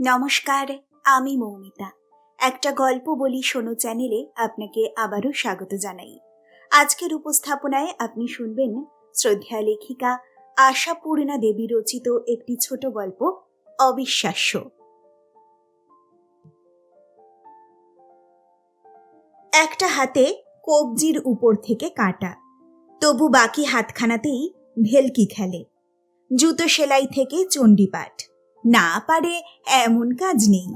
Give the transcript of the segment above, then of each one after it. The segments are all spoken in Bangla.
নমস্কার, আমি মৌমিতা। একটা গল্প বলি শোনো চ্যানেলে আপনাকে আবারও স্বাগত জানাই। আজকের উপস্থাপনায় আপনি শুনবেন শ্রদ্ধা লেখিকা আশাপূর্ণা দেবী রচিত একটি ছোট গল্প, অবিশ্বাস্য। একটা হাতে কবজির উপর থেকে কাটা, তবু বাকি হাতখানাতেই ভেলকি খেলে। জুতো সেলাই থেকে চণ্ডীপাঠ। না পারে এমন কাজ নেই।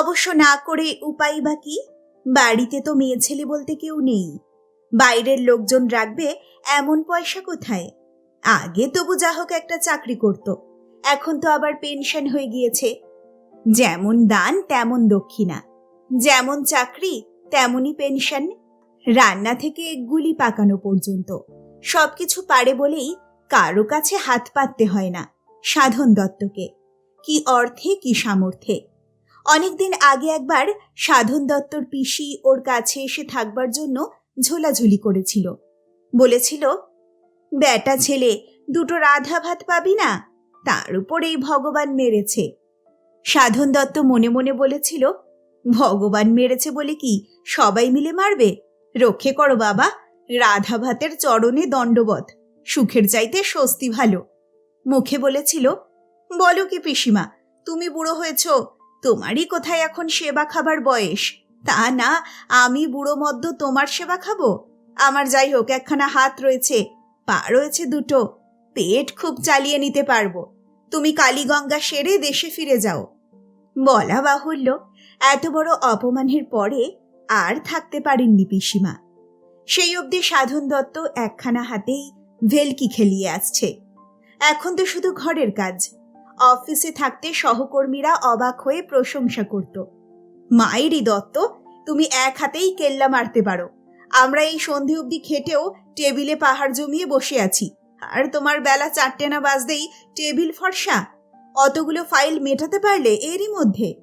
অবশ্য না করে উপায় বা কি? বাড়িতে তো মেয়ে ছেলে বলতে কেউ নেই। বাইরের লোকজন রাখবে এমন পয়সা কোথায়? আগে তবু যা হোক একটা চাকরি করত। এখন তো আবার পেনশন হয়ে গিয়েছে। যেমন দান, তেমন দক্ষিণা। যেমন চাকরি, তেমনই পেনশন। রান্না থেকে গুলি পাকানো পর্যন্ত। সবকিছু পারে বলেই কারও কাছে হাত পাততে হয় না, সাধন দত্তকে। কি অর্থে, কি সামর্থ্যে। অনেকদিন আগে একবার সাধন দত্তর পিসি ওর কাছে এসে থাকবার জন্য ঝোলাঝুলি করেছিল। বলেছিল বেটা ছেলে, দুটো রাধা ভাত পাবি না? তার উপর এই ভগবান মেরেছে। সাধন দত্ত মনে মনে বলেছিল, ভগবান মেরেছে বলে কি সবাই মিলে মারবে? রক্ষে করো বাবা, রাধা ভাতের চরণে দণ্ডবধ সুখের চাইতে স্বস্তি ভালো। মুখে বলেছিল বলো কি পিসিমা, তুমি বুড়ো হয়েছ, তোমারই কোথায় এখন সেবা খাবার বয়স? তা না, আমি বুড়ো মদ্য তোমার সেবা খাব? আমার যাই হোক, একখানা হাত রয়েছে, পা রয়েছে দুটো, পেট খুব চালিয়ে নিতে পারব। তুমি কালীগঙ্গা সেরে দেশে ফিরে যাও। বলা বাহুল্য, এত বড় অপমানের পরে আর থাকতে পারেননি পিসিমা। সেই অবধি সাধন দত্ত একখানা হাতেই ভেলকি খেলিয়ে আসছে। এখন তো শুধু ঘরের কাজ অফিসে থাকতে সহকর্মীরা অবাক হয়ে প্রশংসা করত। মায়েরই দত্ত, তুমি এক হাতেই কেল্লা মারতে পারো। আমরা এই সন্ধে অবধি খেটেও টেবিলে পাহাড় জমিয়ে বসে আছি। আর তোমার বেলা চারটে না বাজতেই টেবিল ফর্সা। অতগুলো ফাইল মেটাতে পারলে এরই মধ্যে।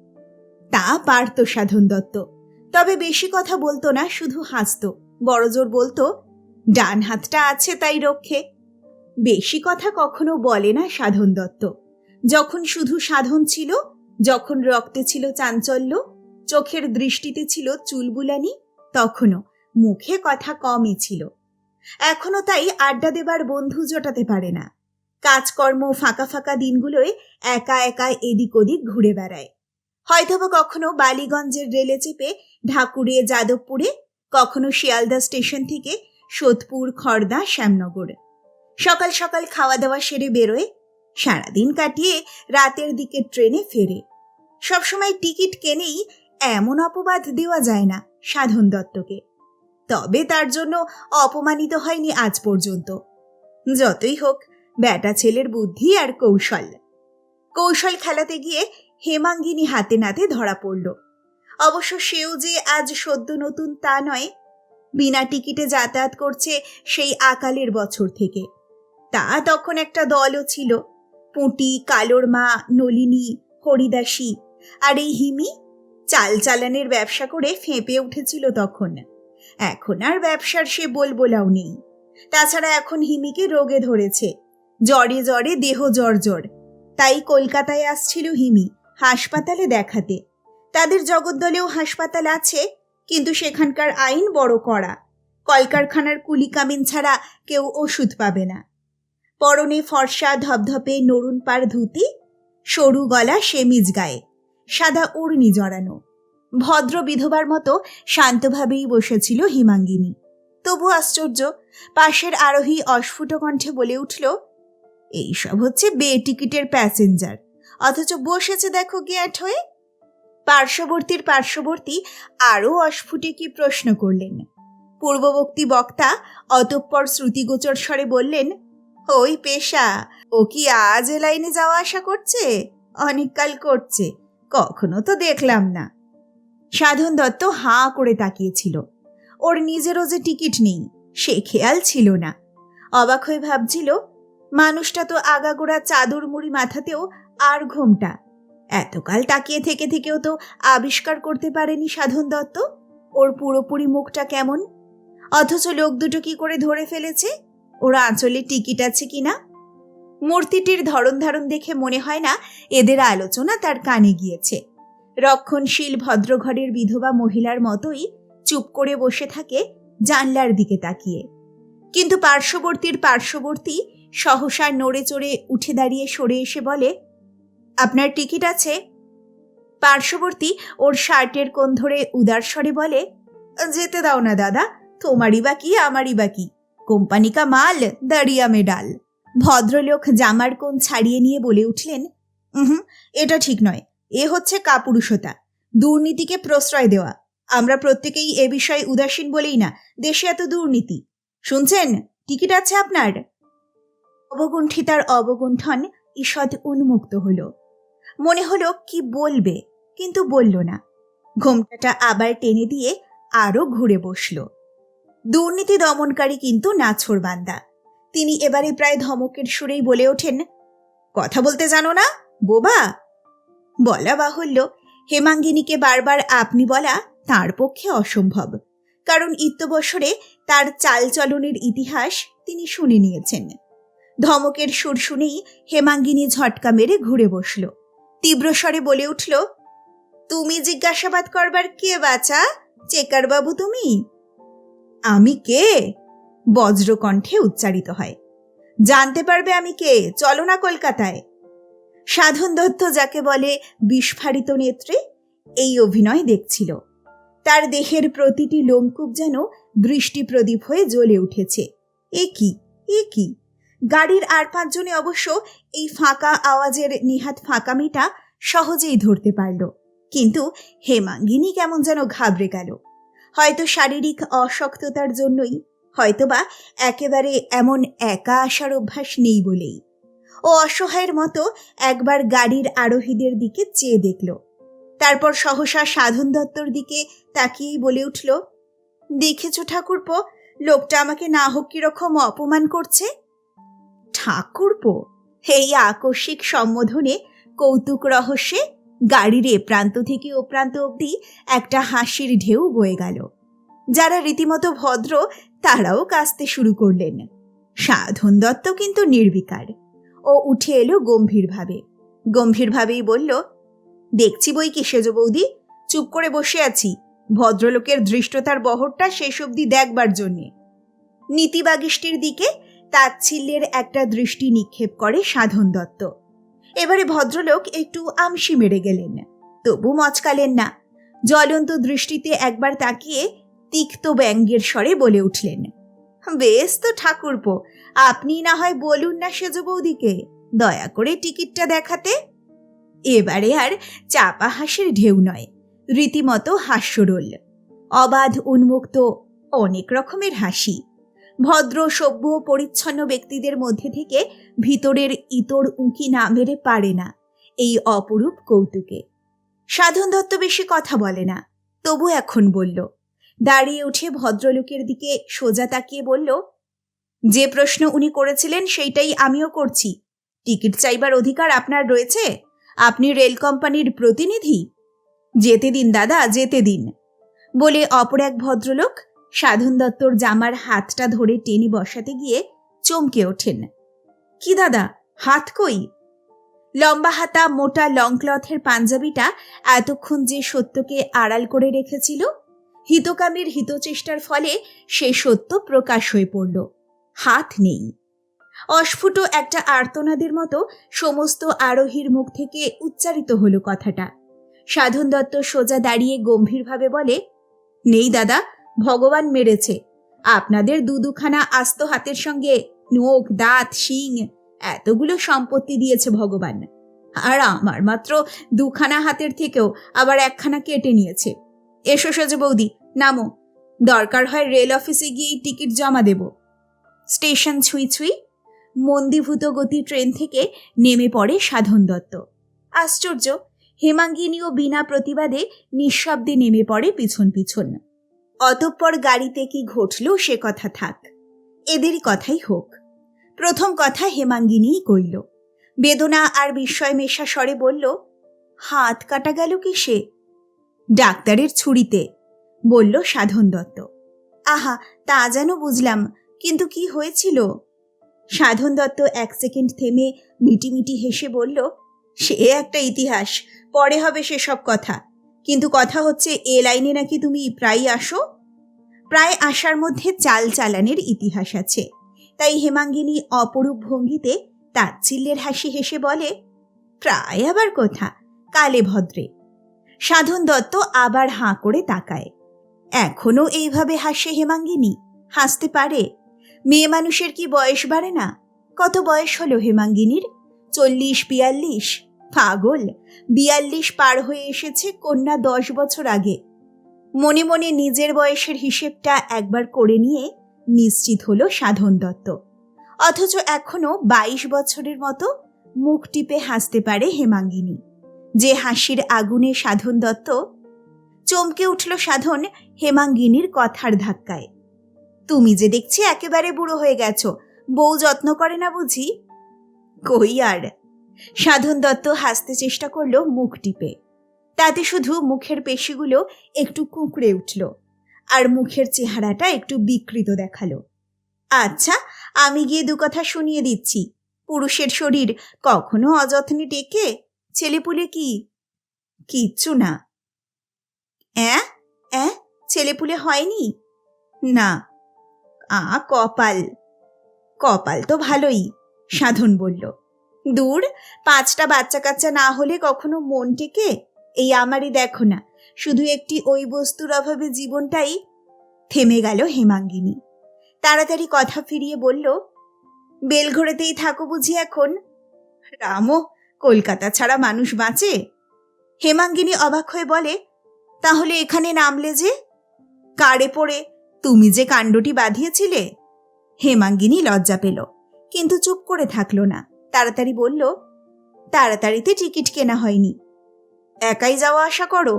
তা পারত সাধন দত্ত। তবে বেশি কথা বলতো না, শুধু হাসতো। বড়জোর বলতো, ডান হাতটা আছে তাই রক্ষে। বেশি কথা কখনো বলে না সাধন দত্ত। যখন শুধু সাধন ছিল, যখন রক্তে ছিল চাঞ্চল্য, চোখের দৃষ্টিতে ছিল চুলবুলানি, তখনও মুখে কথা কমই ছিল। এখনও তাই আড্ডা দেবার বন্ধু জোটাতে পারে না। কাজকর্ম ফাঁকা ফাঁকা দিনগুলোয় একা একা এদিক ওদিক ঘুরে বেড়ায়। হয়তোবা কখনো বালিগঞ্জের রেলে চেপে ঢাকুরে যাদবপুরে, কখনো শিয়ালদা স্টেশন থেকে সোদপুর, খড়দা, শ্যামনগর। সকাল সকাল খাওয়া দাওয়া সেরে বেরোয় সারাদিন কাটিয়ে রাতের দিকে ট্রেনে ফেরে। সবসময় টিকিট কেনেই এমন অপবাদ দেওয়া যায় না সাধন দত্তকে। তবে তার জন্য অপমানিত হয়নি আজ পর্যন্ত। যতই হোক, ব্যাটা ছেলের বুদ্ধি আর কৌশল। কৌশল খেলাতে গিয়ে হেমাঙ্গিনী হাতে নাতে ধরা পড়ল। অবশ্য সেও যে আজ সদ্য নতুন তা নয়, বিনা টিকিটে যাতায়াত করছে সেই আকালের বছর থেকে। তা তখন একটা দলও ছিল। পুঁটি, কালোর মা, নলিনী, হরিদাসী আর এই হিমি চাল চালানের ব্যবসা করে ফেঁপে উঠেছিল তখন। এখন আর ব্যবসার সে বলবোলাও নেই। তাছাড়া এখন হিমিকে রোগে ধরেছে। জ্বরে জ্বরে দেহ জ্বর তাই কলকাতায় আসছিল হিমি হাসপাতালে দেখাতে। তাদের জগদ্দলেও হাসপাতাল আছে, কিন্তু সেখানকার আইন বড় করা কলকারখানার কুলিকামিন ছাড়া কেউ ওষুধ পাবে না। পরনে ফর্সা ধপধপে নরুন পার ধুতি, সরু গলা সেমিজ গায়ে, সাদা উড়নি জড়ানো। ভদ্র বিধবার মতো শান্তভাবেই বসেছিল হিমাঙ্গিনী। তবু আশ্চর্য, পাশের আরোহী অস্ফুট কণ্ঠে বলে উঠল, এইসব হচ্ছে বে টিকিটের প্যাসেঞ্জার। অথচ বসেছে দেখো গেট হয়ে পার্শ্ববর্তীর পার্শ্ববর্তী আরও অস্ফুটে কি প্রশ্ন করলেন? পূর্ববর্তী বক্তা অতঃপর শ্রুতিগোচর স্বরে বললেন ওই পেশা। ও কি আজ এ লাইনে যাওয়া আসা করছে? অনেককাল করছে। কখনো তো দেখলাম না। সাধন দত্ত হাঁ করে তাকিয়েছিল। ওর নিজেরও যে টিকিট নেই, সে খেয়াল ছিল না। অবাক হয়ে ভাবছিল, মানুষটা তো আগাগোড়া চাদর মুড়ি মাথাতেও আর ঘোমটা। এতকাল তাকিয়ে থেকে থেকেও তো আবিষ্কার করতে পারেনি সাধন দত্ত? ওর পুরোপুরি মুখটা কেমন? অথচ লোক দুটো কি করে ধরে ফেলেছে? ওর আঁচলে টিকিট আছে কিনা? মূর্তিটির ধরন ধারণ দেখে মনে হয় না এদের আলোচনা তার কানে গিয়েছে। রক্ষণশীল ভদ্রঘরের বিধবা মহিলার মতোই চুপ করে বসে থাকে জানলার দিকে তাকিয়ে। কিন্তু পার্শ্ববর্তীর পার্শ্ববর্তী সহসা নড়ে চড়ে উঠে দাঁড়িয়ে সরে এসে বলে, আপনার টিকিট আছে? পার্শ্ববর্তী ওর শার্টের কোণ ধরে উদার স্বরে বলে, যেতে দাও না দাদা, তোমারই বা কি, আমারই বা কি। কোম্পানি কা মাল, দাঁড়িয়া মেডাল ভদ্রলোক জামার কোণ ছাড়িয়ে নিয়ে বলে উঠলেন হুম এটা ঠিক নয়। এ হচ্ছে কাপুরুষতা। দুর্নীতিকে প্রশ্রয় দেওয়া। আমরা প্রত্যেকেই এ বিষয়ে উদাসীন বলেই না, দেশে এত দুর্নীতি। শুনছেন? টিকিট আছে আপনার? অবগুণ্ঠিতার অবগুণ্ঠন ঈষৎ উন্মুক্ত হলো। মনে হলো, কি বলবে? কিন্তু বলল না। ঘোমটাটা আবার টেনে দিয়ে আরও ঘুরে বসল। দুর্নীতি দমনকারী কিন্তু নাছর বান্দা। তিনি এবারে প্রায় ধমকের সুরেই বলে ওঠেন, কথা বলতে জানো না, বোবা? বলা বাহুল্য, হেমাঙ্গিনীকে বারবার আপনি বলা তার পক্ষে অসম্ভব, কারণ ইত্যবসরে তার চালচলনের ইতিহাস তিনি শুনে নিয়েছেন। ধমকের সুর শুনেই হেমাঙ্গিনী ঝটকা মেরে ঘুরে বসল তীব্রস্বরে বলে উঠল, তুমি জিজ্ঞাসাবাদ করবার কে বাছা? চেকারবাবু তুমি? আমি কে? বজ্রকণ্ঠে উচ্চারিত হয়। জানতে পারবে আমি কে? চলো না কলকাতায়। সাধন দত্ত যাকে বলে বিস্ফারিত নেত্রে, এই অভিনয় দেখছিল। তার দেহের প্রতিটি লোমকূপ যেন বৃষ্টি প্রদীপ হয়ে জ্বলে উঠেছে। এ কি? এ কি? গাড়ির আর পাঁচজনে অবশ্য এই ফাঁকা আওয়াজের নিহাত ফাঁকামিটা সহজেই ধরতে পারল। কিন্তু হেমাঙ্গিনী কেমন যেন ঘাবড়ে গেল। হয়তো শারীরিক অশক্ততার জন্যই, হয়তোবা একেবারে এমন একা আসার অভ্যাস নেই বলেই। ও অসহায়ের মতো একবার গাড়ির আরোহীদের দিকে চেয়ে দেখল। তারপর সহসা সাধন দত্তর দিকে তাকিয়েই বলে উঠল, দেখেছ ঠাকুরপো, লোকটা আমাকে না হোক কীরকম অপমান করছে? ঠাকুরপো? এই আকস্মিক সম্বোধনে কৌতুক রহস্যে গাড়ির এ প্রান্ত থেকে ও প্রান্ত অবধি একটা হাসির ঢেউ বয়ে গেল। যারা রীতিমতো ভদ্র, তারাও কাঁচতে শুরু করলেন। সাধন দত্ত কিন্তু নির্বিকার। ও উঠে এলো গম্ভীরভাবে। গম্ভীরভাবেই বলল, দেখছি বই কি সেজ বৌদি? চুপ করে বসে আছি। ভদ্রলোকের দৃষ্টতার বহরটা শেষ অবধি দেখবার জন্যে। নীতিবাগিষ্টির দিকে তাচ্ছিল্যের একটা দৃষ্টি নিক্ষেপ করে সাধন দত্ত। এবারে ভদ্রলোক একটু আমসি মেরে গেলেন। তবু মচকালেন না। জ্বলন্ত দৃষ্টিতে একবার তাকিয়ে তিক্ত ব্যঙ্গের স্বরে বলে উঠলেন, বেশ তো ঠাকুরপো, আপনি না হয় বলুন না সেজ বৌদিকে, দয়া করে টিকিটটা দেখাতে। এবারে আর চাপা হাসির ঢেউ নয়, রীতিমতো হাস্যরোল। অবাধ উন্মুক্ত, অনেক রকমের হাসি। ভদ্র, সভ্য পরিচ্ছন্ন ব্যক্তিদের মধ্যে থেকে ভিতরের ইতর উঁকি না মেরে পারে না, এই অপরূপ কৌতুকে। সাধন দত্ত বেশি কথা বলে না, তবু এখন বলল। দাঁড়িয়ে উঠে ভদ্রলোকের দিকে সোজা তাকিয়ে বলল, যে প্রশ্ন উনি করেছিলেন সেইটাই আমিও করছি। টিকিট চাইবার অধিকার আপনার রয়েছে? আপনি রেল কোম্পানির প্রতিনিধি? যেতে দিন দাদা, যেতে দিন। বলে অপর এক ভদ্রলোক সাধন দত্তর জামার হাতটা ধরে টেনে বসাতে গিয়ে চমকে ওঠেন। কি দাদা, হাত কই? লম্বা হাতা, মোটা লং ক্লথের পাঞ্জাবিটা এতক্ষণ যে সত্যকে আড়াল করে রেখেছিল, হিতকামীর হিতচেষ্টার ফলে সে সত্য প্রকাশ হয়ে পড়ল। হাত নেই। অস্ফুট একটা আর্তনাদের মতো সমস্ত আরোহীর মুখ থেকে উচ্চারিত হলো কথাটা। সাধন দত্ত সোজা দাঁড়িয়ে গম্ভীরভাবে বলে, নেই দাদা ভগবান মেরেছে। আপনাদের দু দুখানা আস্ত হাতের সঙ্গে নখ, দাঁত, শিং, এতগুলো সম্পত্তি দিয়েছে ভগবান। আর আমার মাত্র দুখানা হাতের থেকেও আবার একখানা কেটে নিয়েছে। এসো সেজ বৌদি, নামো। দরকার হয় রেল অফিসে গিয়েই টিকিট জমা দেব। স্টেশন ছুঁই ছুঁই মন্দিভূত গতি ট্রেন থেকে নেমে পড়ে সাধন দত্ত। আশ্চর্য হেমাঙ্গিনীও বিনা প্রতিবাদে নিঃশব্দে নেমে পড়ে পিছন পিছন। অতঃপর গাড়িতে কি ঘটল সে কথা থাক। এদেরই কথাই হোক। প্রথম কথা হেমাঙ্গিনীই কইল। বেদনা আর বিস্ময় মেশা স্বরে বলল, হাত কাটা গেল কিসে? ডাক্তারের ছুরিতে, বলল সাধন দত্ত। আহা, তা যেন বুঝলাম, কিন্তু কি হয়েছিল? সাধন দত্ত এক সেকেন্ড থেমে মিটিমিটি হেসে বলল, সে একটা ইতিহাস, পরে হবে সেসব কথা। কিন্তু কথা হচ্ছে, এ লাইনে নাকি তুমি প্রায় আসো? প্রায় আসার মধ্যে চাল চালানের ইতিহাস আছে। তাই হেমাঙ্গিনী অপরূপ ভঙ্গিতে তাচ্ছিল্যের হাসি হেসে বলে, প্রায় আবার কোথা? কালে ভদ্রে। সাধন দত্ত আবার হাঁ করে তাকায়। এখনও এইভাবে হাসে হেমাঙ্গিনী? হাসতে পারে? মেয়ে মানুষের কি বয়স বাড়ে না? কত বয়স হলো হেমাঙ্গিনীর? চল্লিশ, বিয়াল্লিশ? পাগল। বিয়াল্লিশ পার হয়ে এসেছে কন্যা দশ বছর আগে। মনে মনে নিজের বয়সের হিসেবটা একবার করে নিয়ে নিশ্চিত হলো সাধন দত্ত। অথচ এখনও বাইশ বছরের মতো মুখ টিপে হাসতে পারে হেমাঙ্গিনী। যে হাসির আগুনে সাধন দত্ত চমকে উঠল সাধন হেমাঙ্গিনীর কথার ধাক্কায়। তুমি যে দেখছি একেবারে বুড়ো হয়ে গেছো, বউ যত্ন করে না বুঝি? কই আর? সাধন দত্ত হাসতে চেষ্টা করল মুখ টিপে। তাতে শুধু মুখের পেশিগুলো একটু কুঁকড়ে উঠল আর মুখের চেহারাটা একটু বিকৃত দেখাল। আচ্ছা আমি গিয়ে দু কথা শুনিয়ে দিচ্ছি। পুরুষের শরীর কখনো অযত্নে ডেকে ছেলেপুলে কি? কিচ্ছু না। অ্যাঁ? অ্যাঁ? ছেলেপুলে হয়নি? না। আ, কপাল। কপাল তো ভালোই, সাধন বলল। দূর, পাঁচটা বাচ্চা কাচ্চা না হলে কখনো মন টেকে? এই আমারই দেখো না। শুধু একটি ওই বস্তুর অভাবে জীবনটাই থেমে গেল হেমাঙ্গিনী। তাড়াতাড়ি কথা ফিরিয়ে বলল, বেলঘড়েতেই থাকো বুঝি এখন? রামও, কলকাতা ছাড়া মানুষ বাঁচে? হেমাঙ্গিনী অবাক হয়ে বলে, তাহলে এখানে নামলে যে? কারে পড়ে, তুমি যে কাণ্ডটি বাঁধিয়েছিলে? হেমাঙ্গিনী লজ্জা পেল, কিন্তু চুপ করে থাকল না। তাড়াতাড়ি বলল, তাড়াতাড়িতে টিকিট কেনা হয়নি। একাই যাওয়া আশা করো।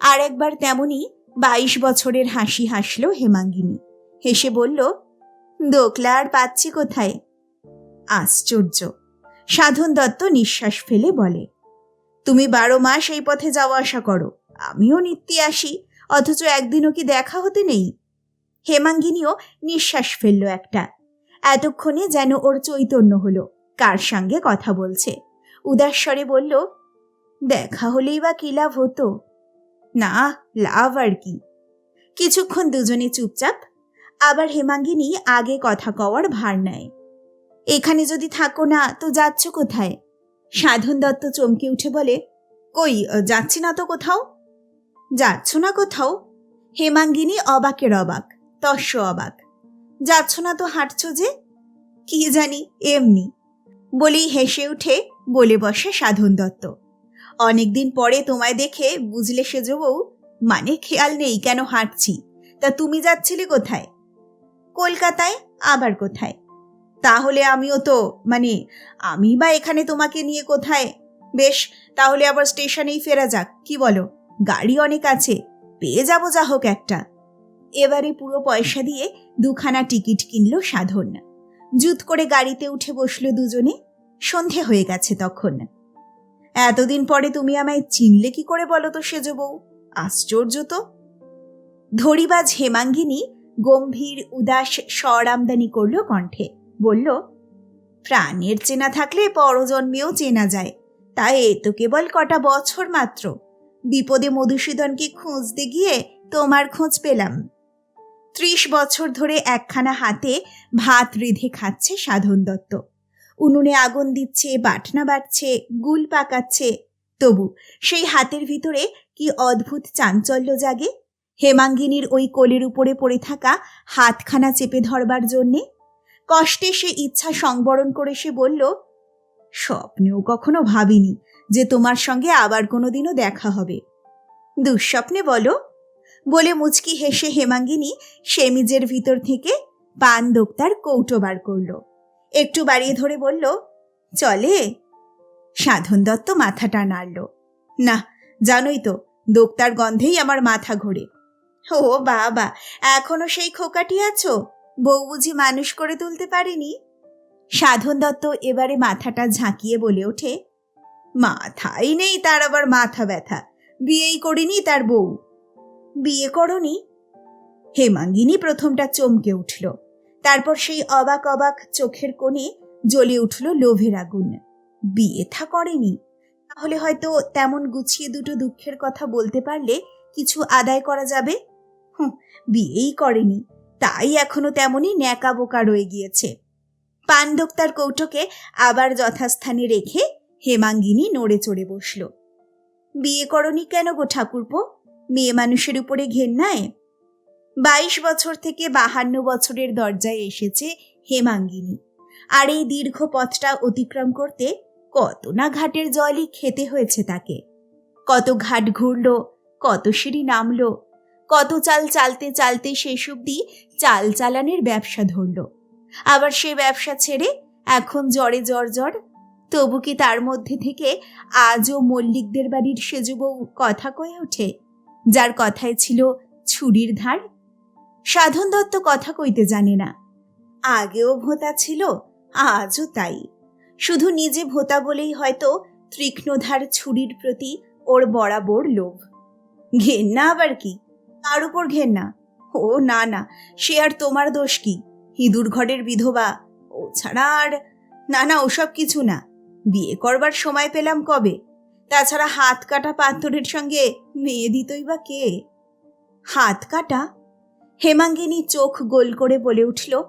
আর একবার তেমনি বাইশ বছরের হাসি হাসল হেমাঙ্গিনী। হেসে বলল, দোকলা আর পাচ্ছি কোথায়? আশ্চর্য। সাধন দত্ত নিঃশ্বাস ফেলে বলে, তুমি বারো মাস এই পথে যাওয়া আসা করো। আমিও নিত্যি আসি, অথচ একদিনও কি দেখা হতে নেই? হেমাঙ্গিনীও নিঃশ্বাস ফেলল একটা। এতক্ষণে যেন ওর চৈতন্য হলো। কার সঙ্গে কথা বলছে? উদাস্বরে বলল, দেখা হলেই বা কি লাভ হতো? না, লাভ আর কি? কিছুক্ষণ দুজনে চুপচাপ, আবার হেমাঙ্গিনী আগে কথা কওয়ার ভার নেয়। এখানে যদি থাকো না, তো যাচ্ছ কোথায়? সাধন দত্ত চমকে উঠে বলে, কই যাচ্ছি না তো কোথাও? যাচ্ছ না কোথাও? হেমাঙ্গিনী অবাকের অবাক, তস্য অবাক, যাচ্ছ না তো হাঁটছ যে? কি জানি, এমনি। বলেই হেসে উঠে বলে বসে সাধন দত্ত। অনেকদিন পরে তোমায় দেখে বুঝলে সেজ বউ মানে খেয়াল নেই কেন হাঁটছি? তা তুমি যাচ্ছিলে কোথায়? কলকাতায়, আবার কোথায়? তাহলে আমিও তো মানে আমি বা এখানে তোমাকে নিয়ে কোথায়? বেশ, তাহলে আবার স্টেশনেই ফেরা যাক, কি বলো? গাড়ি অনেক আছে, পেয়ে যাব যা হোক একটা। এবারে পুরো পয়সা দিয়ে দুখানা টিকিট কিনলো সাধন। জুত করে গাড়িতে উঠে বসল দুজনে। সন্ধে হয়ে গেছে তখন। এতদিন পরে তুমি আমায় চিনলে কি করে বলো তো সেজ বউ? আশ্চর্য তো। ধরিবাজ হেমাঙ্গিনী গম্ভীর, উদাস, স্বর আমদানি করল কণ্ঠে। বলল, প্রাণের চেনা থাকলে পরজন্মেও চেনা যায়। তাই এ তো কেবল কটা বছর মাত্র। বিপদে মধুসূদনকে খুঁজতে গিয়ে তোমার খোঁজ পেলাম। ত্রিশ বছর ধরে একখানা হাতে ভাত রেঁধে খাচ্ছে সাধন দত্ত। উনুনে আগুন দিচ্ছে, বাটনা বাটছে, গুল পাকাচ্ছে। তবু সেই হাতের ভিতরে কি অদ্ভুত চাঞ্চল্য জাগে? হেমাঙ্গিনীর ওই কোলের উপরে পড়ে থাকা হাতখানা চেপে ধরবার জন্যে? কষ্টে সে ইচ্ছা সংবরণ করে সে বলল, স্বপ্নেও কখনো ভাবিনি যে তোমার সঙ্গে আবার কোনোদিনও দেখা হবে। দুঃস্বপ্নে বলো বলে মুচকি হেসে হেমাঙ্গিনী সেমিজের ভিতর থেকে পান দোক্তার কৌটো বার করল। একটু বাড়িয়ে ধরে বলল, চলে। সাধন দত্ত মাথাটা নাড়ল। না, জানোই তো, দোক্তার গন্ধেই আমার মাথা ঘোরে। ও বাবা, এখনও সেই খোকাটি আছো? বউ বুঝি মানুষ করে তুলতে পারেনি? সাধন দত্ত এবারে মাথাটা ঝাঁকিয়ে বলে ওঠে, মাথাই নেই তার আবার মাথা ব্যথা। বিয়েই করিনি তার বউ। বিয়ে করনি? হেমাঙ্গিনী প্রথমটা চমকে উঠল। তারপর সেই অবাক অবাক চোখের কোণে জ্বলে উঠল লোভের আগুন। বিয়ে থা করেনি। তাহলে হয়তো তেমন গুছিয়ে দুটো দুঃখের কথা বলতে পারলে কিছু আদায় করা যাবে? হুঁ, বিয়েই করেনি। তাই এখনও তেমনই ন্যাকা বোকা রয়ে গিয়েছে। পাণ্ডক্তার কৌটোকে আবার যথাস্থানে রেখে হেমাঙ্গিনী নড়ে চড়ে বসল। বিয়ে করনি কেন গো ঠাকুরপো? মেয়ে মানুষের উপরে ঘেন্নায়? বাইশ বছর থেকে বাহান্ন বছরের দরজায় এসেছে হেমাঙ্গিনী। আর এই দীর্ঘ পথটা অতিক্রম করতে কত না ঘাটের জলই খেতে হয়েছে তাকে। কত ঘাট ঘুরল, কত সিঁড়ি নামলো, কত চাল চালতে চালতে শেষ অব্দি চাল চালানের ব্যবসা ধরল। আবার সে ব্যবসা ছেড়ে এখন জ্বরে জ্বর জ্বর, তবু কি তার মধ্যে থেকে আজও মল্লিকদের বাড়ির সেজ বউ কথা কয়ে ওঠে? যার কথায় ছিল ছুরির ধার। সাধন দত্ত কথা কইতে জানে না। আগেও ভোতা ছিল, আজও তাই। শুধু নিজে ভোতা বলেই হয়তো তীক্ষ্ণধার ছুরির প্রতি ওর বরাবর লোভ। ঘেন্না আবার কি? তার উপর ঘেন্না? ও না না, সে আর তোমার দোষ কি? হিঁদুর ঘরের বিধবা, ও ছাড়া আর না না, ওসব কিছু না। বিয়ে করবার সময় পেলাম কবে? তাছাড়া হাত কাটা পাথরের সঙ্গে মেয়ে দিতই বা কে? হাত কাটা? হেমাঙ্গিনী চোখ গোল করে বলে উঠল,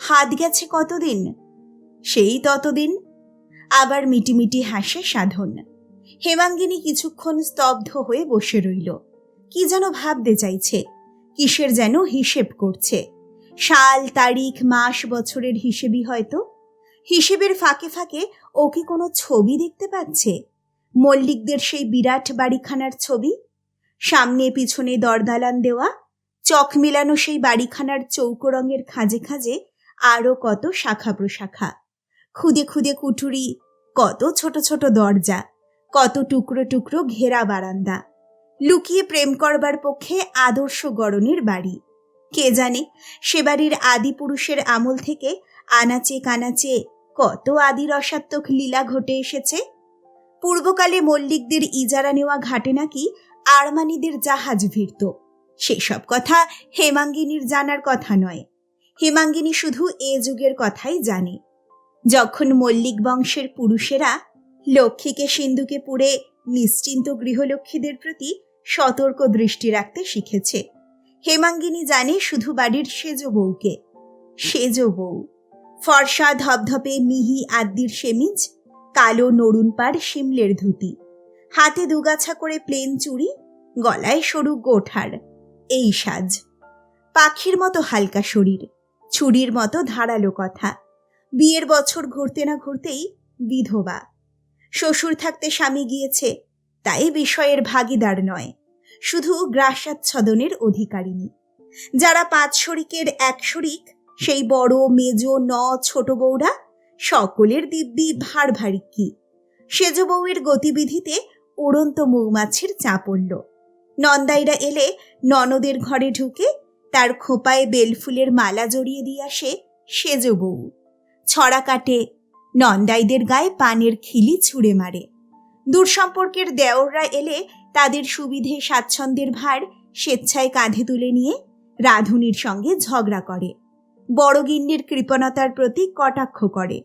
হাত গেছে কতদিন? সেই ততদিন। আবার মিটিমিটি হাসে সাধন। হেমাঙ্গিনী কিছুক্ষণ স্তব্ধ হয়ে বসে রইল। কি যেন ভাবতে চাইছে, কিসের যেন হিসেব করছে? সাল, তারিখ, মাস, বছরের হিসেবই হয়তো। হিসেবের ফাঁকে ফাঁকে ও কি কোনো ছবি দেখতে পাচ্ছে? মল্লিকদের সেই বিরাট বাড়িখানার ছবি। সামনে পিছনে দরদালান দেওয়া, চক মেলানো সেই বাড়িখানার চৌকো রঙের খাজে খাজে আরও কত শাখা প্রশাখা। খুদে খুদে কুঠুরি, কত ছোট ছোট দরজা, কত টুকরো টুকরো ঘেরা বারান্দা। লুকিয়ে প্রেম করবার পক্ষে আদর্শ গড়নের বাড়ি। কে জানে সে বাড়ির আদি পুরুষের আমল থেকে আনাচে কানাচে কত আদি রসাত্মক লীলা ঘটে এসেছে। পূর্বকালে মল্লিকদের ইজারা নেওয়া ঘাটে নাকি আরমানিদের জাহাজ ভিড়ত। সেসব কথা হেমাঙ্গিনীর জানার কথা নয়। হেমাঙ্গিনী শুধু এ যুগের কথাই জানে। যখন মল্লিক বংশের পুরুষেরা লক্ষ্মীকে সিন্ধুকে পুড়ে নিশ্চিন্ত গৃহলক্ষ্মীদের প্রতি সতর্ক দৃষ্টি রাখতে শিখেছে, হেমাঙ্গিনী জানে শুধু বাড়ির সেজ বউকে। সেজ বউ। ফর্সা ধপধপে মিহি আদ্যির সেমিজ কালো নড়ুন পাড় শিমলের ধুতি। হাতে দুগাছা করে প্লেন চুড়ি, গলায় সরু গোঠার। এই সাজ। পাখির মতো হালকা শরীর ছুরির মতো ধারালো কথা। বিয়ের বছর ঘুরতে না ঘুরতেই বিধবা। শ্বশুর থাকতে স্বামী গিয়েছে, তাই বিষয়ের ভাগিদার নয়, শুধু গ্রাসাচ্ছদনের অধিকারিণী। যারা পাঁচ শরিকের এক শরিক, সেই বড়, মেজ ন ছোট বউরা সকলের দিব্যি ভার ভারী কি। সেজ বউয়ের গতিবিধিতে উড়ন্ত মৌমাছির চা পড়ল। নন্দাইরা এলে ননদের ঘরে ঢুকে তার খোপায় বেলফুলের মালা জড়িয়ে দিয়ে আসে সেজ বউ। ছড়া কাটে, নন্দাইদের গায়ে পানের খিলি ছুঁড়ে মারে। দূর সম্পর্কের দেওররা এলে তাদের সুবিধে স্বাচ্ছন্দ্যের ভার স্বেচ্ছায় কাঁধে তুলে নিয়ে রাধুনির সঙ্গে ঝগড়া করে। বড় গিন্নির কৃপণতার প্রতি কটাক্ষ করে।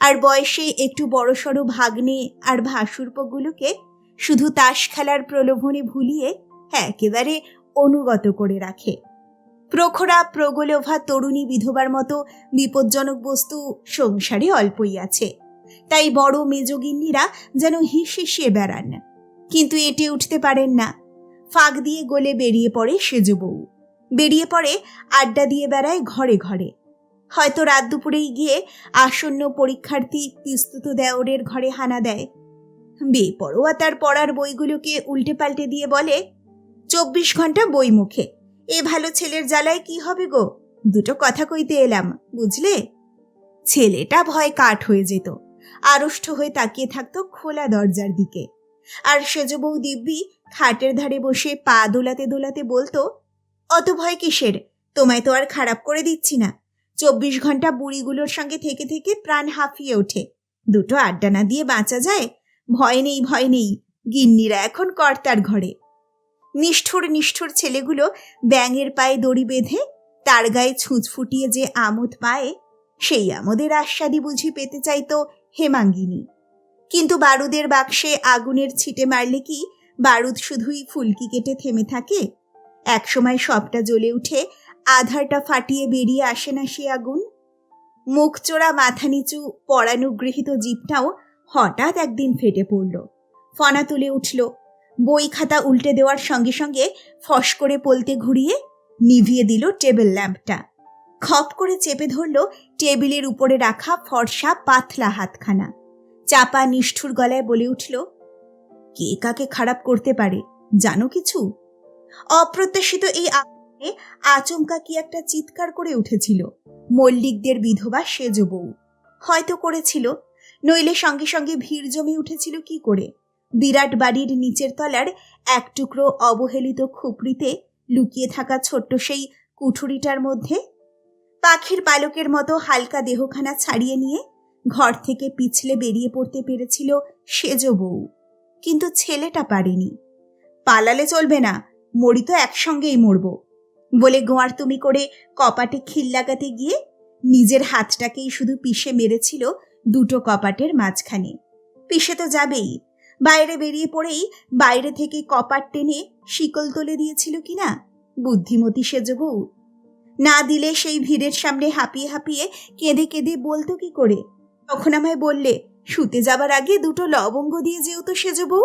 আর বয়সে একটু বড়সড় ভাগ্নে আর ভাসুরপগুলোকে শুধু তাস খেলার প্রলোভনে ভুলিয়ে হ্যাঁ একেবারে অনুগত করে রাখে। প্রখরা, প্রগলোভা তরুণী বিধবার মতো বিপজ্জনক বস্তু সংসারে অল্পই আছে। তাই বড় মেজগিন্নিরা যেন হিসিয়ে বেড়ান। কিন্তু এটে উঠতে পারেন না। ফাঁক দিয়ে গলে বেরিয়ে পড়ে সেজ বউ। বেরিয়ে পড়ে, আড্ডা দিয়ে বেড়ায় ঘরে ঘরে। হয়তো রাত দুপুরেই গিয়ে আসন্ন পরীক্ষার্থী পিস্তুত দেওরের ঘরে হানা দেয়। বেপরোয়া তার পড়ার বইগুলোকে উল্টে পাল্টে দিয়ে বলে, চব্বিশ ঘণ্টা বই মুখে, এ ভালো ছেলের জ্বালায় কি হবে গো? দুটো কথা কইতে এলাম, বুঝলে? ছেলেটা ভয় কাঠ হয়ে যেত, আড়ষ্ট হয়ে তাকিয়ে থাকতো খোলা দরজার দিকে। আর সেজ বউ দিব্যি খাটের ধারে বসে পা দোলাতে দোলাতে বলতো অত ভয় কিসের? তোমায় তো আর খারাপ করে দিচ্ছি না। চব্বিশ ঘণ্টা বুড়িগুলোর সঙ্গে থেকে থেকে প্রাণ হাঁফিয়ে ওঠে। দুটো আড্ডা না দিয়ে বাঁচা যায়? ভয় নেই ভয় নেই। গিন্নিরা এখন কর্তার ঘরে। নিষ্ঠুর নিষ্ঠুর ছেলেগুলো ব্যাঙের পায়ে দড়ি বেঁধে, তার গায়ে ছুঁচ ফুটিয়ে যে আমোদ পায়, সেই আমোদের আস্বাদি বুঝি পেতে চাইতো হেমাঙ্গিনী। কিন্তু বারুদের বাক্সে আগুনের ছিটে মারলে কি বারুদ শুধুই ফুলকি কেটে থেমে থাকে? একসময় সবটা জ্বলে উঠে আধারটা ফাটিয়ে বেরিয়ে আসে না সে আগুন। মুখ চোরা মাথা নিচু পরানুগৃহীত জীবটাও হঠাৎ একদিন ফেটে পড়ল। ফনা তুলে উঠল। বই খাতা উল্টে দেওয়ার সঙ্গে সঙ্গে ফস করে পলতে ঘুরিয়ে নিভিয়ে দিল টেবিল ল্যাম্পটা। খপ করে চেপে ধরল টেবিলের উপরে রাখা ফর্সা পাতলা হাতখানা। চাপা নিষ্ঠুর গলায় বলে উঠল, কে কাকে খারাপ করতে পারে? জানো কিছু? অপ্রত্যাশিত এই আগুনে আচমকা কি একটা চিৎকার করে উঠেছিল। মল্লিকদের বিধবা সেজ বউ হয়তো করেছিল। নইলে সঙ্গে সঙ্গে ভিড় জমে উঠেছিল কি করে? বিরাট বাড়ির নিচের তলার এক টুকরো অবহেলিত খুপড়িতে লুকিয়ে থাকা ছোট্ট সেই কুঠুরিটার মধ্যে পাখির পালকের মতো হালকা দেহখানা ছাড়িয়ে নিয়ে ঘর থেকে পিছলে বেরিয়ে পড়তে পেরেছিল সেজ বউ কিন্তু ছেলেটা পারেনি। পালালে চলবে না। মরি তো একসঙ্গেই মরব। বলে গোয়ার তুমি করে কপাটে খিল লাগাতে গিয়ে নিজের হাতটাকেই শুধু পিষে মেরেছিল দুটো কপাটের মাঝখানে। পিষে তো যাবেই। বাইরে বেরিয়ে পড়েই বাইরে থেকে কপাট টেনে শিকল তুলে দিয়েছিল কিনা? বুদ্ধিমতী সেজ বউ। না দিলে সেই ভিড়ের সামনে হাঁপিয়ে হাঁপিয়ে কেঁদে কেঁদে বলতো কি করে? তখন আমায় বললে, শুতে যাবার আগে দুটো লবঙ্গ দিয়ে যেও তো সেজ বউ।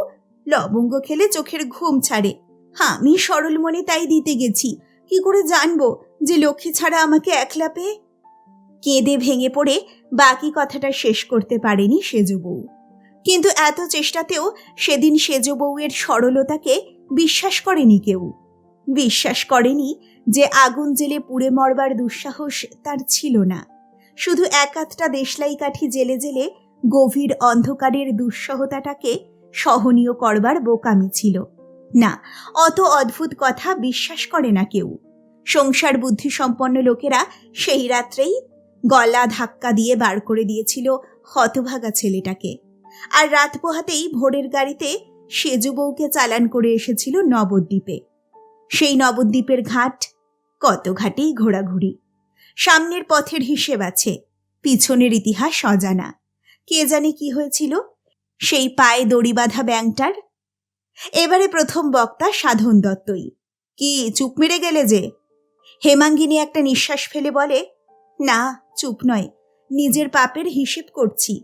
লবঙ্গ খেলে চোখের ঘুম ছাড়ে। আমি সরল মনে তাই দিতে গেছি। কি করে জানব যে লক্ষ্মী ছাড়া আমাকে একলা পেয়ে? কেঁদে ভেঙে পড়ে বাকি কথাটা শেষ করতে পারেনি সেজ বউ। কিন্তু এত চেষ্টাতেও সেদিন সেজ বউয়ের সরলতাকে বিশ্বাস করেনি কেউ। বিশ্বাস করেনি যে আগুন জেলে পুড়ে মরবার দুঃসাহস তার ছিল না। শুধু এক আধটা দেশলাই কাঠি জেলে জেলে গভীর অন্ধকারের দুঃসহতাটাকে সহনীয় করবার বোকামি ছিল। না, অত অদ্ভুত কথা বিশ্বাস করে না কেউ। সংসার বুদ্ধি সম্পন্ন লোকেরা সেই রাত্রেই গলা ধাক্কা দিয়ে বার করে দিয়েছিল হতভাগা ছেলেটাকে। আর রাত পোহাতেই ভোরের গাড়িতে সেজু বউকে চালান করে এসেছিল নবদ্বীপে। সেই নবদ্বীপের ঘাট কত ঘাটেই ঘোরাঘুরি। সামনের পথের হিসেব আছে, পিছনের ইতিহাস অজানা। কে জানে কি হয়েছিল? সেই পায়ে দড়ি বাঁধা ব্যাংটার এবারে প্রথম বক্তা সাধন দত্তই। কি চুপ মেরে গেলে যে? হেমাঙ্গিনী একটা নিঃশ্বাস ফেলে বলে না চুপ নয় নিজের পাপের হিসেব করছি।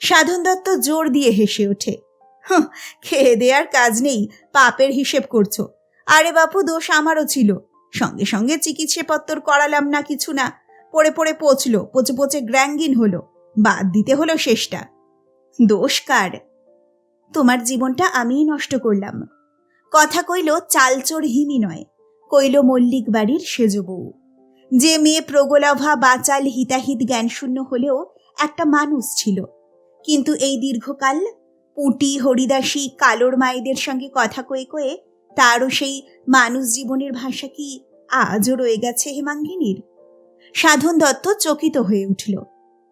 সাধন দত্ত জোর দিয়ে হেসে ওঠে "হাঁ, খেয়ে দেওয়ার কাজ নেই পাপের হিসেব করছ। আরে বাপু দোষ আমারও ছিল। সঙ্গে সঙ্গে চিকিৎসাপত্তর করালাম না কিছু না পড়ে পড়ে পচলো পচে পচে গ্র্যাঙ্গিন হলো বাদ দিতে হলো শেষটা। দোষ কার? তোমার জীবনটা আমিই নষ্ট করলাম। কথা কইল চালচোর হিমি নয়, কইল মল্লিক বাড়ির সেজ বউ। যে মেয়ে প্রগলাভা বাচাল হিতাহিত জ্ঞানশূন্য হলেও একটা মানুষ ছিল। কিন্তু এই দীর্ঘকাল পুঁটি, হরিদাসী, কালোর মায়েদের সঙ্গে কথা কয়ে কয়ে তারও সেই মানুষ জীবনের ভাষা কি আজও রয়ে গেছে হেমাঙ্গিনীর? সাধন দত্ত চকিত হয়ে উঠল।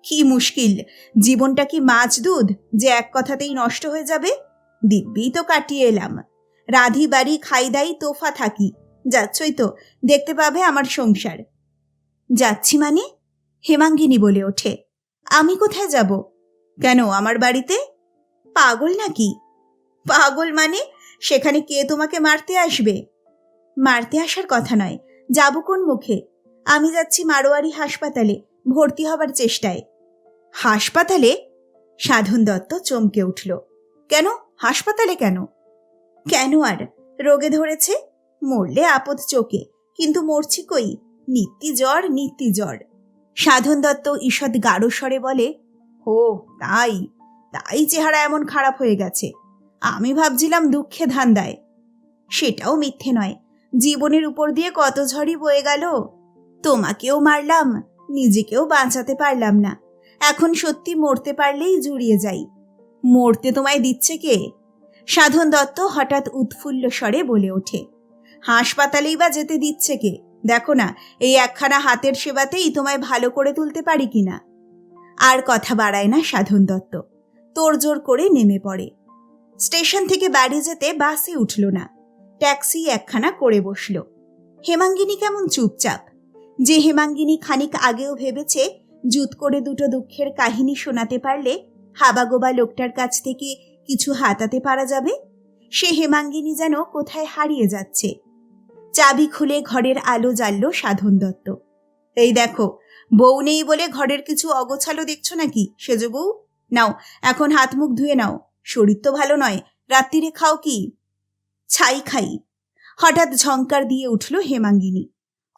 কি মুশকিল? জীবনটা কি মাছ দুধ যে এক কথাতেই নষ্ট হয়ে যাবে? দিব্যি তো কাটিয়ে এলাম। রাধি বাড়ি খাইদাই তোফা থাকি। যাচ্ছই তো, দেখতে পাবে আমার সংসার। যাচ্ছি মানে? হেমাঙ্গিনী বলে ওঠে। আমি কোথায় যাব? কেন, আমার বাড়িতে? পাগল নাকি? পাগল মানে? সেখানে কে তোমাকে মারতে আসবে? মারতে আসার কথা নয়, যাব কোন মুখে? আমি যাচ্ছি মারোয়ারি হাসপাতালে, ভর্তি হবার চেষ্টায়। হাসপাতালে? সাধন দত্ত চমকে উঠল। কেন? হাসপাতালে কেন? কেন আর? রোগে ধরেছে? মরলে আপদ চোখে, কিন্তু মরছি কই? নিত্যি জ্বর নিত্যি জ্বর। সাধন দত্ত ঈষৎ গাঢ় স্বরে বলে ও তাই তাই চেহারা এমন খারাপ হয়ে গেছে। আমি ভাবছিলাম দুঃখে ধান্দায়। সেটাও মিথ্যে নয়। জীবনের উপর দিয়ে কত ঝড়ই বয়ে গেল। তোমাকেও মারলাম, নিজেকেও বাঁচাতে পারলাম না। এখন সত্যি মরতে পারলেই জুড়িয়ে যাই। মরতে তোমায় দিচ্ছে কে? সাধন দত্ত হঠাৎ উৎফুল্ল স্বরে বলে ওঠে। হাসপাতালেই বা যেতে দিচ্ছে কে? দেখো না, এই একখানা হাতের সেবাতেই তোমায় ভালো করে তুলতে পারি কিনা আর কথা বাড়ায় না সাধন দত্ত। তোড়জোড় করে নেমে পড়ে। স্টেশন থেকে বাড়ি যেতে বাসে উঠল না। ট্যাক্সি একখানা করে বসল। হেমাঙ্গিনী কেমন চুপচাপ? যে হেমাঙ্গিনী খানিক আগেও ভেবেছে জুত করে দুটো দুঃখের কাহিনী শোনাতে পারলে হাবাগোবা লোকটার কাছ থেকে কিছু হাতাতে পারা যাবে? সে হেমাঙ্গিনী যেন কোথায় হারিয়ে যাচ্ছে? চাবি খুলে ঘরের আলো জ্বালল সাধন দত্ত। এই দেখো, বউ নেই বলে ঘরের কিছু অগোছালো দেখছ নাকি, সেজ বউ? নাও, এখন হাত মুখ ধুয়ে নাও। শরীর তো ভালো নয়, রাত্রিরে খাও কি? ছাই খাই। হঠাৎ ঝঙ্কার দিয়ে উঠল হেমাঙ্গিনী।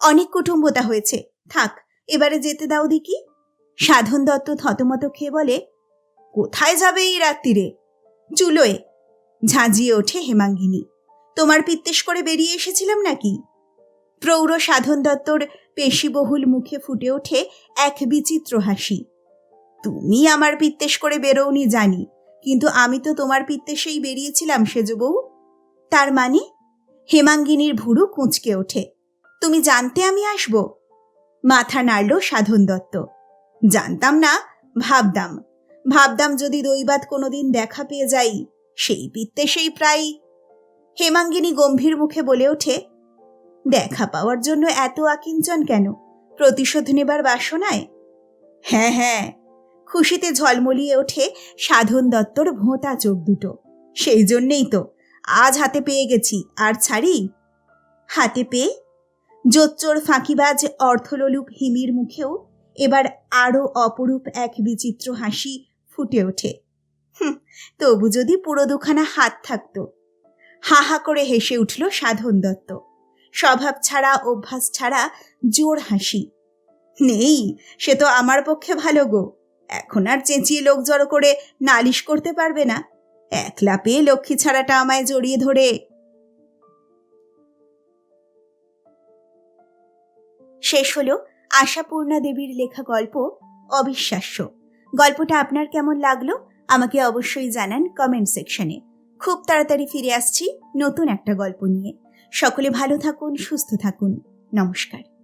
অনেক কুটুম্বতা হয়েছে। থাক, এবারে যেতে দাও দেখি। সাধন দত্ত থতমত খেয়ে বলে, কোথায় যাবে এই রাত্রিরে? চুলোয়। ঝাঁঝিয়ে ওঠে হেমাঙ্গিনী। তোমার পিত্তেশ করে বেরিয়ে এসেছিলাম নাকি? প্রৌঢ় সাধন দত্তর পেশিবহুল মুখে ফুটে ওঠে এক বিচিত্র হাসি। তুমি আমার পিত্তেশ করে বেরোওনি জানি, কিন্তু আমি তো তোমার পিত্তেশেই বেরিয়েছিলাম সেজ বউ। তার মানে? হেমাঙ্গিনীর ভুরু কুঁচকে ওঠে। তুমি জানতে আমি আসব? মাথা নাড়ল সাধন দত্ত। জানতাম না ভাবদাম ভাবদাম যদি দৈবাত কোনোদিন দেখা পেয়ে যাই, সেই পিত্তে সেই প্রায় হেমাঙ্গিনী গম্ভীর মুখে বলে ওঠে, দেখা পাওয়ার জন্য এত আকিঞ্চন কেন? প্রতিশোধ নেবার বাসনায়? হ্যাঁ হ্যাঁ। খুশিতে ঝলমলিয়ে ওঠে সাধন দত্তর ভোঁতা চোখ দুটো। সেই জন্যেই তো, আজ হাতে পেয়ে গেছি, আর ছাড়ি? হাতে পেয়ে? জোচ্চোর ফাঁকিবাজ অর্থলোলুপ হিমির মুখেও এবার আরও অপরূপ এক বিচিত্র হাসি ফুটে ওঠে। তবু যদি পুরো দুখানা হাত থাকতো। হা হা করে হেসে উঠল সাধন দত্ত। স্বভাব ছাড়া, অভ্যাস ছাড়া জোর হাসি। নেই, সে তো আমার পক্ষে ভালো গো। এখন আর চেঁচিয়ে লোক জড়ো করে নালিশ করতে পারবে না। একলা পেয়ে লক্ষ্মী ছাড়াটা আমায় জড়িয়ে ধরে। শেষ হলো আশাপূর্ণা দেবীর লেখা গল্প অবিশ্বাস্য। গল্পটা আপনার কেমন লাগল? আমাকে অবশ্যই জানান কমেন্ট সেকশনে খুব তাড়াতাড়ি ফিরে আসছি নতুন একটা গল্প নিয়ে। সকলে ভালো থাকুন, সুস্থ থাকুন। নমস্কার।